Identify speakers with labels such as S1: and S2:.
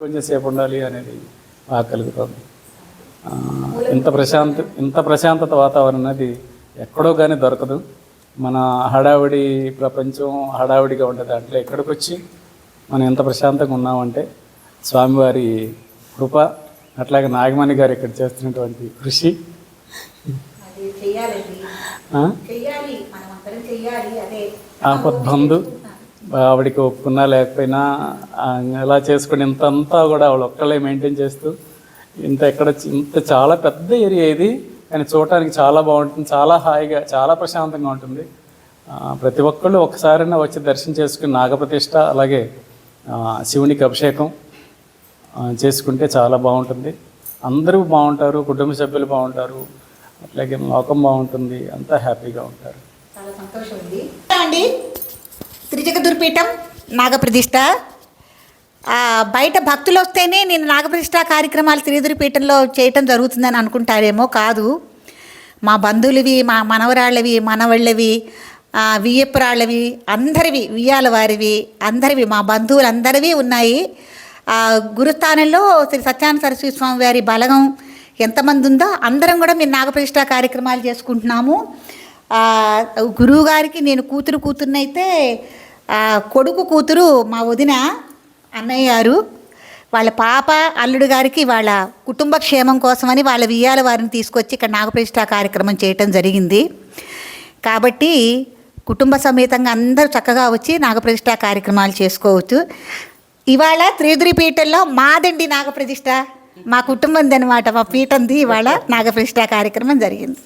S1: కొంచెం సేపు ఉండాలి అనేది బాగా కలుగుతుంది. ఇంత ప్రశాంత ఇంత ప్రశాంతత వాతావరణం అనేది ఎక్కడో కానీ దొరకదు. మన హడావిడి ప్రపంచం హడావిడిగా ఉండే దాంట్లో ఎక్కడికి వచ్చి మనం ఎంత ప్రశాంతంగా ఉన్నామంటే స్వామివారి కృప అట్లాగే నాగమణి గారు ఇక్కడ చేస్తున్నటువంటి కృషి. ఆపద్బంధు ఆవిడకి ఒప్పుకున్నా లేకపోయినా ఎలా చేసుకుని ఇంత అంతా కూడా ఆవిడ ఒక్కళ్ళే మెయింటైన్ చేస్తూ ఇంత ఎక్కడ ఇంత చాలా పెద్ద ఏరియా ఇది కానీ చూడటానికి చాలా బాగుంటుంది చాలా హాయిగా చాలా ప్రశాంతంగా ఉంటుంది. ప్రతి ఒక్కళ్ళు ఒకసారైనా వచ్చి దర్శనం చేసుకుని నాగప్రతిష్ఠ అలాగే శివునికి అభిషేకం చేసుకుంటే చాలా బాగుంటుంది. అందరూ బాగుంటారు కుటుంబ సభ్యులు బాగుంటారు అట్లాగే లోకం బాగుంటుంది అంతా హ్యాపీగా ఉంటారు.
S2: చాలా సంతోషం ఉంది అండి త్రిజగదుర్పీఠం నాగప్రతిష్ఠ. బయట భక్తులు వస్తేనే నేను నాగప్రతిష్ట కార్యక్రమాలు త్రిదుర్పీఠంలో చేయటం జరుగుతుందని అనుకుంటారేమో కాదు. మా బంధువులవి మా మనవరాళ్ళవి మనవళ్ళవి వియ్యపురాళ్ళవి అందరివి వియ్యాల వారివి అందరివి మా బంధువులందరివి ఉన్నాయి. ఆ, గురుస్థానంలో శ్రీ సత్యానంద సరస్వతి స్వామి వారి బలగం ఎంతమంది ఉందో అందరం కూడా మేము నాగప్రతిష్ఠ కార్యక్రమాలు చేసుకుంటున్నాము. గురువు గారికి నేను కూతురు కూతురునైతే కొడుకు కూతురు మా వదిన అన్నయ్య గారు వాళ్ళ పాప అల్లుడు గారికి వాళ్ళ కుటుంబ క్షేమం కోసమని వాళ్ళ వియ్యాల వారిని తీసుకొచ్చి ఇక్కడ నాగప్రతిష్ఠ కార్యక్రమం చేయటం జరిగింది. కాబట్టి కుటుంబ సమేతంగా అందరూ చక్కగా వచ్చి నాగప్రతిష్ఠ కార్యక్రమాలు చేసుకోవచ్చు. ఇవాళ త్రిదురి పీఠంలో మాదండి నాగప్రతిష్ఠ. మా కుటుంబంది అనమాట మా పీఠంది ఇవాళ నాగప్రతిష్ఠ కార్యక్రమం జరిగింది.